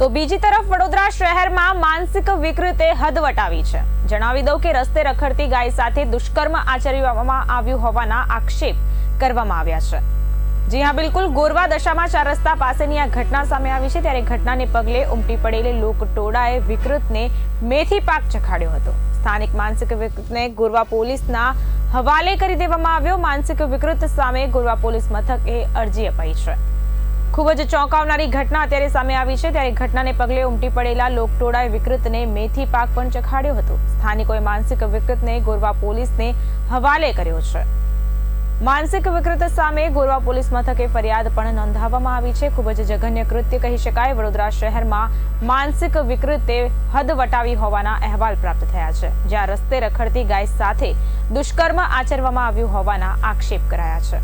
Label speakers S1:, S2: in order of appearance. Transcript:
S1: તો બીજી તરફ વડોદરા શહેરમાં માનસિક વિકૃતે હદ વટાવી છે. જણાવી દઉં કે રસ્તે રખડતી ગાય સાથે દુષ્કર્મ આચરવામાં આવ્યું હોવાના આક્ષેપ કરવામાં આવ્યા છે. જી હા, બિલકુલ. ગોરવા દશામાં ચાર રસ્તા પાસેની આ ઘટના સામે આવી છે. ત્યારે ઘટનાને પગલે ઉમટી પડેલી લોક ટોળાએ વિકૃતને મેથી પાક ચખાડ્યો હતો. સ્થાનિક માનસિક વિકૃતને ગોરવા પોલીસના હવાલે કરી દેવામાં આવ્યો. માનસિક વિકૃત સામે ગોરવા પોલીસ મથકે અરજી અપાઈ છે. ખૂબ જ ચોંકાવનારી ઘટના અત્યારે સામે આવી છે. ત્યારે ઘટનાને પગલે ઉમટી પડેલા લોકટોળાએ વિકૃતને મેથી પાક પણ ચખાડ્યો હતો. સ્થાનિકોએ માનસિક વિકૃતને ગોરવા પોલીસને હવાલે કર્યો છે. માનસિક વિકૃત સામે ગોરવા પોલીસ મથકે ફરિયાદ પણ નોંધાવવામાં આવી છે. ખૂબ જ જઘન્ય કૃત્ય કહી શકાય. વડોદરા શહેરમાં માનસિક વિકૃતે હદ વટાવી હોવાના અહેવાલ પ્રાપ્ત થયા છે, જ્યાં રસ્તે રખડતી ગાય સાથે દુષ્કર્મ આચરવામાં આવ્યું હોવાના આક્ષેપ કરાયા છે.